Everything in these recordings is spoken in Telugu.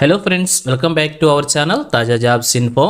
Hello friends welcome back to our channel తాజా jobs info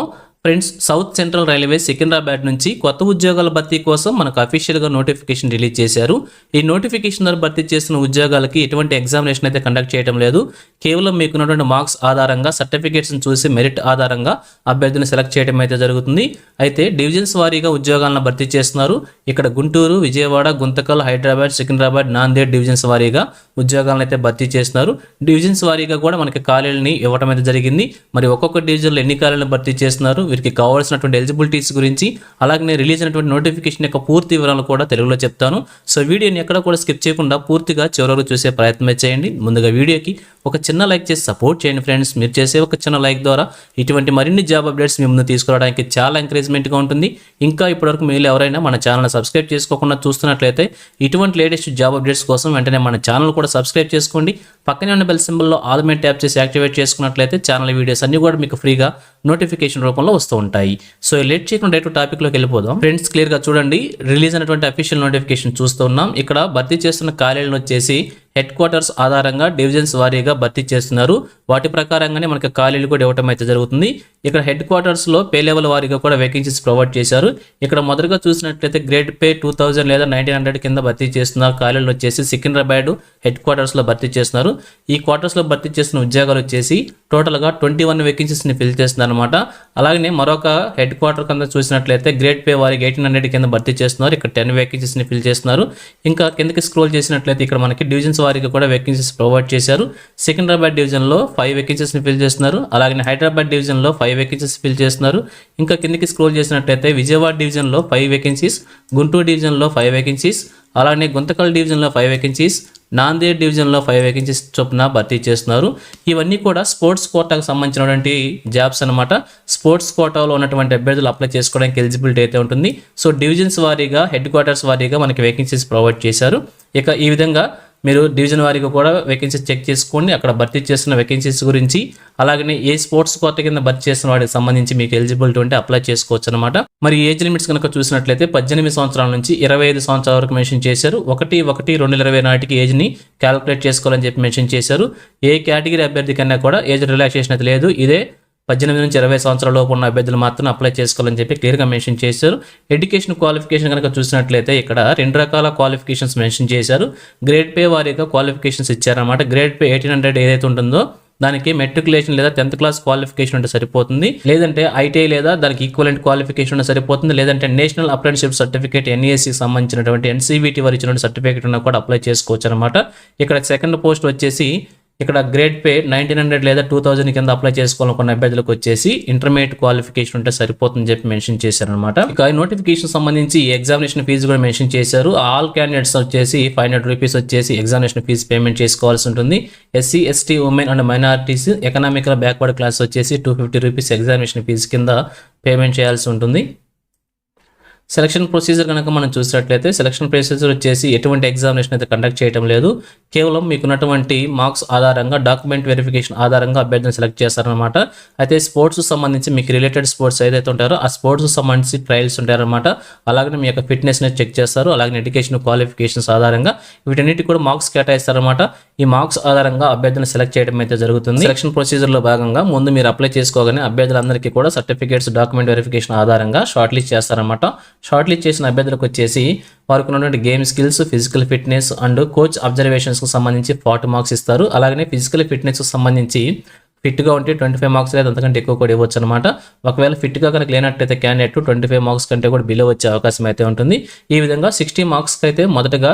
friends south central railway Secunderabad నుంచి కొత్త ఉద్యోగాల భర్తీ కోసం మనకు అఫీషియల్గా నోటిఫికేషన్ రిలీజ్ చేశారు. ఈ నోటిఫికేషన్ ద్వారా భర్తీ చేసిన ఉద్యోగాలకి ఎటువంటి ఎగ్జామినేషన్ అయితే కండక్ట్ చేయడం లేదు. కేవలం మీకున్నటువంటి మార్క్స్ ఆధారంగా సర్టిఫికేట్స్ని చూసి మెరిట్ ఆధారంగా అభ్యర్థిని సెలెక్ట్ చేయడం అయితే జరుగుతుంది. అయితే డివిజన్స్ వారీగా ఉద్యోగాలను భర్తీ చేస్తున్నారు. ఇక్కడ గుంటూరు విజయవాడ గుంతకల్ హైదరాబాద్ సికింద్రాబాద్ నాందేడ్ డివిజన్స్ వారీగా ఉద్యోగాలను అయితే భర్తీ చేస్తున్నారు. డివిజన్స్ వారీగా కూడా మనకి ఖాళీలని ఇవ్వడం అయితే జరిగింది. మరి ఒక్కొక్క డివిజన్లో ఎన్ని ఖాళీలను భర్తీ చేస్తున్నారు? వీరికి కావాల్సినటువంటి ఎలిజిబిలిటీస్ గురించి అలాగే రిలీజ్ అయినటువంటి నోటిఫికేషన్ యొక్క పూర్తి వివరాలు కూడా తెలుగులో చెప్తాను. సో వీడియోని ఎక్కడ కూడా స్కిప్ చేయకుండా పూర్తిగా చివరకు చూసే ప్రయత్నం చేయండి. ముందుగా వీడియోకి ఒక చిన్న లైక్ చేసి సపోర్ట్ చేయండి ఫ్రెండ్స్ మీరు చేసే ఒక చిన్న లైక్ ద్వారా ఇటువంటి మరిన్ని జాబ్ అప్డేట్స్ మీ ముందు తీసుకురావడానికి చాలా ఎంకరేజ్మెంట్గా ఉంటుంది. ఇంకా ఇప్పటివరకు మీరు ఎవరైనా మన ఛానల్ సబ్స్క్రైబ్ చేసుకోకుండా చూస్తున్నట్లయితే ఇటువంటి లేటెస్ట్ జాబ్ అప్డేట్స్ కోసం వెంటనే మన ఛానల్ కూడా సబ్స్క్రైబ్ చేసుకోండి. పక్కనే ఉన్న బెల్ సింబల్లో ఆల్ ట్యాప్ చేసి యాక్టివేట్ చేసుకున్నట్లయితే ఛానల్ వీడియోస్ అన్ని కూడా మీకు ఫ్రీగా నోటిఫికేషన్ రూపంలో వస్తూ ఉంటాయి. సో లేట్ చేయకుండా డైరెక్ట్ టాపిక్లోకి వెళ్ళిపోదాం. ఫ్రెండ్స్ క్లియర్గా చూడండి. రిలీజ్ అయినటువంటి అఫీషియల్ నోటిఫికేషన్ చూస్తూ ఉన్నాం. ఇక్కడ భర్తీ చేస్తున్న ఖాళీలను వచ్చేసి హెడ్ క్వార్టర్స్ ఆధారంగా డివిజన్స్ వారీగా భర్తీ చేస్తున్నారు. వాటి ప్రకారంగానే మనకి ఖాళీలు కూడా ఇవ్వటం అయితే జరుగుతుంది. ఇక్కడ హెడ్ క్వార్టర్స్లో పే లెవెల్ వారీగా కూడా వేకెన్సీస్ ప్రొవైడ్ చేశారు. ఇక్కడ మొదటగా చూసినట్లయితే గ్రేడ్ పే టూ థౌజండ్ లేదా నైన్టీన్ హండ్రెడ్ కింద భర్తీ చేస్తున్నారు. ఖాళీలు వచ్చేసి సికింద్రాబాద్ హెడ్ క్వార్టర్స్లో భర్తీ చేస్తున్నారు. ఈ క్వార్టర్స్లో భర్తీ చేసిన ఉద్యోగాలు వచ్చేసి టోటల్గా ట్వంటీ వన్ వేకెన్సీస్ని ఫిల్ చేస్తున్నారు అనమాట అలాగే మరొక హెడ్ క్వార్టర్ కింద చూసినట్లయితే గ్రేడ్ పే వారికి ఎయిటీన్ హండ్రెడ్ కింద భర్తీ చేస్తున్నారు. ఇక్కడ టెన్ వేకెన్సీస్ని ఫిల్ చేస్తున్నారు. ఇంకా కిందకి స్క్రోల్ చేసినట్లయితే ఇక్కడ మనకి డివిజన్స్ వారికి కూడా వేకెన్సీస్ ప్రొవైడ్ చేశారు. సికింద్రాబాద్ డివిజన్లో ఫైవ్ వేకెన్సీస్ని ఫిల్ చేస్తున్నారు. అలాగే హైదరాబాద్ డివిజన్లో ఫైవ్ వేకెన్సీస్ ఫిల్ చేస్తున్నారు. ఇంకా కిందకి స్క్రోల్ చేసినట్లయితే విజయవాడ డివిజన్లో ఫైవ్ వేకెన్సీస్ గుంటూరు డివిజన్లో ఫైవ్ వేకెన్సీస్ అలానే గుంతకల్ డివిజన్లో ఫైవ్ వేకెన్సీస్ నాందేడ్ డివిజన్లో ఫైవ్ వేకెన్సీస్ చొప్పున భర్తీ చేస్తున్నారు. ఇవన్నీ కూడా స్పోర్ట్స్ కోటాకు సంబంధించినటువంటి జాబ్స్ అనమాట స్పోర్ట్స్ కోటాలో ఉన్నటువంటి అభ్యర్థులు అప్లై చేసుకోవడానికి ఎలిజిబిలిటీ అయితే ఉంటుంది. సో డివిజన్స్ వారీగా హెడ్ క్వార్టర్స్ వారీగా మనకి వేకెన్సీస్ ప్రొవైడ్ చేశారు. ఇక ఈ విధంగా మీరు డివిజన్ వారీగా కూడా వేకెన్సీస్ చెక్ చేసుకోండి. అక్కడ భర్తీ చేస్తున్న వేకెన్సీస్ గురించి అలాగనే ఏ స్పోర్ట్స్ కోట కింద భర్తీ చేసిన వాటికి సంబంధించి మీకు ఎలిజిబిలిటీ ఉంటే అప్లై చేసుకోవచ్చు అనమాట మరి ఏజ్ లిమిట్స్ కనుక చూసినట్లయితే పద్దెనిమిది సంవత్సరాల నుంచి ఇరవై ఐదు సంవత్సరాల వరకు మెన్షన్ చేశారు. ఒకటి ఒకటి రెండు ఇరవై నాటికి ఏజ్ని క్యాలిక్యులేట్ చేసుకోవాలని చెప్పి మెన్షన్ చేశారు. ఏ కేటగిరీ అభ్యర్థి కన్నా కూడా ఏజ్ రిలాక్సేషన్ అయితే లేదు. ఇదే పద్దెనిమిది నుంచి ఇరవై సంవత్సరాల లోపు ఉన్న అభ్యర్థులు మాత్రం అప్లై చేసుకోవాలని చెప్పి క్లియర్గా మెన్షన్ చేశారు. ఎడ్యుకేషన్ క్వాలిఫికేషన్ కనుక చూసినట్లయితే ఇక్కడ రెండు రకాల క్వాలిఫికేషన్స్ మెన్షన్ చేశారు. గ్రేడ్ పే వారీగా క్వాలిఫికేషన్స్ ఇచ్చారన్నమాట. గ్రేడ్ పే ఎయిటీన్ హండ్రెడ్ ఏదైతే ఉంటుందో దానికి మెట్రికులేషన్ లేదా టెన్త్ క్లాస్ క్వాలిఫికేషన్ ఉంటే సరిపోతుంది. లేదంటే ఐటీఐ లేదా దానికి ఈక్వలెంట్ క్వాలిఫికేషన్ ఉంటే సరిపోతుంది. లేదంటే నేషనల్ అప్రెంటిషిప్ సర్టిఫికేట్ ఎన్ఈఎస్సికి సంబంధించినటువంటి ఎన్సీబీటీ వారు ఇచ్చినటువంటి సర్టిఫికేట్ ఉన్నా కూడా అప్లై చేసుకోవచ్చు అనమాట ఇక్కడ సెకండ్ పోస్ట్ వచ్చేసి ఇక్కడ గ్రేడ్ పే నైన్టీన్ హండ్రెడ్ లేదా టూ థౌసండ్ కింద అప్లై చేసుకోవాలనుకున్న అభ్యర్థులకు వచ్చేసి ఇంటర్మీడియట్ క్వాలిఫికేషన్ ఉంటే సరిపోతుందని చెప్పి మెన్షన్ చేశారనమాట ఇక నోటిఫికేషన్ సంబంధించి ఎగ్జామినేషన్ ఫీజు కూడా మెన్షన్ చేశారు. ఆల్ క్యాండిడేట్స్ వచ్చేసి ఫైవ్ హండ్రెడ్ రూపీస్ వచ్చేసి ఎగ్జామినేషన్ ఫీజు పేమెంట్ చేసుకోవాల్సి ఉంటుంది. SC ST women and minorities economical backward class వచ్చేసి two fifty rupees examination fee కింద పేమెంట్ చేయాల్సి ఉంటుంది. సెలక్షన్ ప్రొసీజర్ కనుక మనం చూసినట్లయితే సెలక్షన్ ప్రొసీజర్ వచ్చేసి ఎటువంటి ఎగ్జామినేషన్ అయితే కండక్ట్ చేయడం లేదు. కేవలం మీకున్నటువంటి మార్క్స్ ఆధారంగా డాక్యుమెంట్ వెరిఫికేషన్ ఆధారంగా అభ్యర్థిని సెలెక్ట్ చేస్తారనమాట అయితే స్పోర్ట్స్ సంబంధించి మీకు రిలేటెడ్ స్పోర్ట్స్ ఏదైతే ఉంటారో ఆ స్పోర్ట్స్ సంబంధించి ట్రయల్స్ ఉంటారనమాట అలాగే మీ యొక్క ఫిట్నెస్ని చెక్ చేస్తారు. అలాగే ఎడ్యుకేషన్ క్వాలిఫికేషన్స్ ఆధారంగా వీటన్నిటి కూడా మార్క్స్ కేటాయిస్తారనమాట ఈ మార్క్స్ ఆధారంగా అభ్యర్థిని సెలెక్ట్ చేయడం అయితే జరుగుతుంది. సెలక్షన్ ప్రొసీజర్లో భాగంగా ముందు మీరు అప్లై చేసుకోగానే అభ్యర్థులందరికీ కూడా సర్టిఫికేట్స్ డాక్యుమెంట్ వెరిఫికేషన్ ఆధారంగా షార్ట్ లిస్ట్ చేస్తారనమాట షార్ట్ లిస్ట్ చేసిన అభ్యర్థులకు వచ్చేసి వారికి ఉన్నటువంటి game skills physical fitness and coach అబ్జర్వేషన్స్కి సంబంధించి ఫార్టీ మార్క్స్ ఇస్తారు. అలాగనే ఫిజికల్ ఫిట్నెస్కి సంబంధించి ఫిట్గా ఉంటే ట్వంటీ ఫైవ్ మార్క్స్ లేదా అంతకంటే ఎక్కువ కూడా ఇవ్వచ్చు అనమాట ఒకవేళ ఫిట్గా కనుక లేనట్టయితే క్యాండిడేట్ ట్వంటీ ఫైవ్ మార్క్స్ కంటే కూడా బిలో వచ్చే అవకాశం అయితే ఉంటుంది. ఈ విధంగా సిక్స్టీ మార్క్స్కి అయితే మొదటగా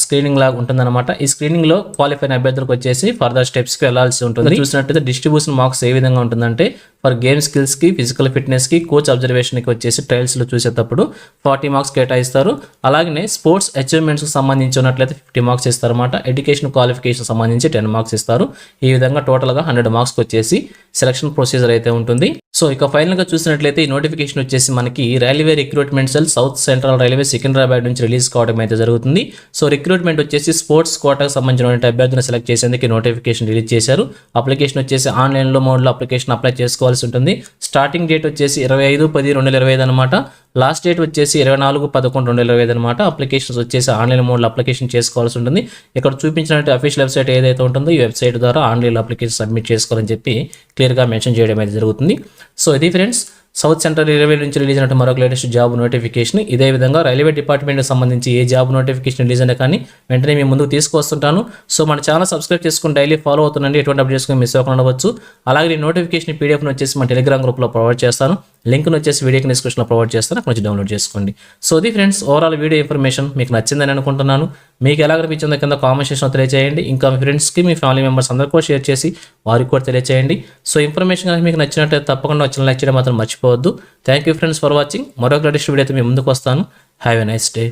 స్క్రీనింగ్ లాగా ఉంటుందన్నమాట. ఈ స్క్రీనింగ్లో క్వాలిఫై అయిన అభ్యర్థులకు వచ్చేసి ఫర్దర్ స్టెప్స్కి వెళ్ళాల్సి ఉంటుంది. చూసినట్టయితే డిస్ట్రిబ్యూషన్ మార్క్స్ ఏ విధంగా ఉంటుందంటే ఫర్ గేమ్ స్కిల్స్కి ఫిజికల్ ఫిట్నెస్కి కోచ్ అబ్జర్వేషన్కి వచ్చేసి ట్రయల్స్లో చూసేటప్పుడు ఫార్టీ మార్క్స్ కేటాయిస్తారు. అలాగే స్పోర్ట్స్ అచీవ్మెంట్స్కి సంబంధించి ఉన్నట్లయితే ఫిఫ్టీ మార్క్స్ ఇస్తారు అనమాట ఎడ్యుకేషన్ క్వాలిఫికేషన్ సంబంధించి టెన్ మార్క్స్ ఇస్తారు. ఈ విధంగా టోటల్గా హండ్రెడ్ మార్క్స్ వచ్చేసి సెలక్షన్ ప్రొసీజర్ అయితే ఉంటుంది. సో ఇక ఫైనల్గా చూసినట్లయితే ఈ నోటిఫికేషన్ వచ్చేసి మనకి railway recruitment cell south central railway Secunderabad నుంచి రిలీజ్ కావడం అయితే జరుగుతుంది. సో రిక్రూట్మెంట్ వచ్చేసి స్పోర్ట్స్ కోటాకు సంబంధించిన అభ్యర్థులను సెలెక్ట్ చేసేందుకు నోటిఫికేషన్ రిలీజ్ చేశారు. అప్లికేషన్ వచ్చేసి ఆన్లైన్లో మోడ్లో అప్లికేషన్ అప్లై చేసుకోవాల్సి ఉంటుంది. స్టార్టింగ్ డేట్ వచ్చేసి ఇరవై ఐదు పది రెండు వేల ఇరవై ఐదు అనమాట లాస్ట్ డేట్ వచ్చేసి ఇరవై నాలుగు పదకొండు రెండు ఇరవై ఐదు అనమాట అప్లికేషన్స్ వచ్చేసి ఆన్లైన్ మోడ్లో అప్లికేషన్ చేసుకోవాల్సి ఉంటుంది. ఇక్కడ చూపించినట్టు అఫీషియల్ వెబ్సైట్ ఏదైతే ఉంటుందో ఈ వెబ్సైట్ ద్వారా ఆన్లైన్లో అప్లికేషన్ సబ్మిట్ చేసుకోవాలని చెప్పి క్లియర్గా మెన్షన్ చేయడం అయితే జరుగుతుంది. సో ఇది ఫ్రెండ్స్ సౌత్ సెంట్రల్ రైల్వే నుంచి రిలీజ్ అయినట్టు మరొక లేటెస్ట్ జాబ్ నోటిఫికేషన్ ఇదే విధంగా రైల్వే డిపార్ట్మెంట్కి సంబంధించి ఏ జాబ్ నోటిఫికేషన్ రిలీజ్ అయినా కానీ వెంటనే మేము ముందుకు తీసుకొస్తుంటాను సో మన ఛానల్ సబ్స్క్రైబ్ చేసుకుని డైలీ ఫాలో అవుతుందండి ఎటువంటి అప్డేట్స్ మిస్ అవ్వకుండా ఉండవచ్చు. అలాగే ఈ నోటిఫికేషన్ పీడిఎఫ్ను వచ్చేసి మన టెలిగ్రామ్ గ్రూప్లో ప్రొవైడ్ చేస్తాను. లింక్ను వచ్చేసి వీడియోకి డిస్క్రిప్షన్లో ప్రొవైడ్ చేస్తాను. అక్కడ నుంచి డౌన్లోడ్ చేసుకోండి. సో ఇది ఫ్రెండ్స్ ఓవరాల్ వీడియో ఇన్ఫర్మేషన్ మీకు నచ్చిందని అనుకుంటున్నాను. మీకు ఎలా అనిపించిందో కింద కామెంట్ సెక్షన్లో తెలియజేయండి ఇంకా మీ ఫ్రెండ్స్కి మీ ఫ్యామిలీ మెంబర్స్ అందరికీ కూడా షేర్ చేసి వారికి కూడా తెలియజేయండి సో ఇన్ఫర్మేషన్ కనుక మీకు నచ్చినట్లయితే తప్పకుండా వచ్చిన లైక్ చేయడం మాత్రం మర్చిపోవద్దు. Thank you friends for watching మరొక లేటెస్ట్ వీడియో అయితే మీ ముందుకు వస్తాను. Have a nice day